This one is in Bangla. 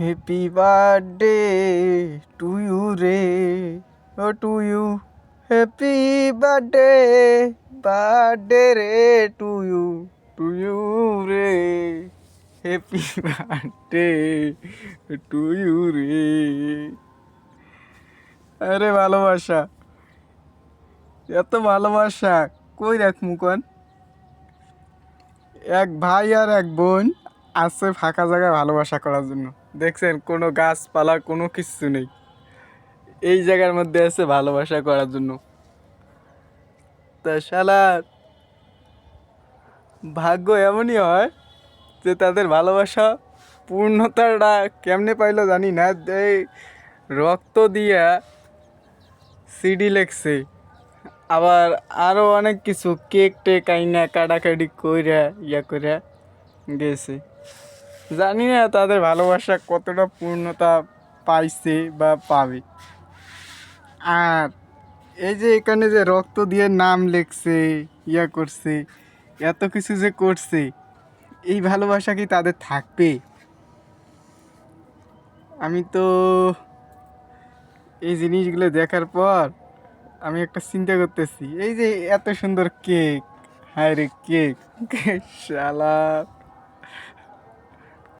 হ্যাপি বার্থডে টু ইউ রে ও to you happy birthday birthday রে টু ইউ টু ইউ রে হ্যাপি বার্থডে টু ইউ রে আরে ভালোবাসা, এত ভালোবাসা। কই রাখ মুকন এক ভাই আর এক বোন। আছে ফাঁকা জায়গায় ভালোবাসা করার জন্য। দেখছেন, কোনো গাছপালা, কোনো কিছু নেই। এই জায়গার মধ্যে আছে ভালোবাসা করার জন্য। তা শালার ভাগ্য এমনই হয় যে তাদের ভালোবাসা পূর্ণতাটা কেমনে পাইলো জানি না। এই রক্ত দিয়া সিডি লেখছে। আবার আরও অনেক কিছু, কেক টেক আইনা, কাটাকাটি কইরা, ইয়া কইরা। গেছে। জানি না তাদের ভালোবাসা কতটা পূর্ণতা পাইছে বা পাবে। আর এই যে এখানে যে রক্ত দিয়ে নাম লেখছে, ইয়া করছে, এত কিছু যে করছে, এই ভালোবাসা কি তাদের থাকবে? আমি তো এই জিনিসগুলো দেখার পর আমি একটা চিন্তা করতেছি, এই যে এত সুন্দর কেক, হায় রে কেক শালা।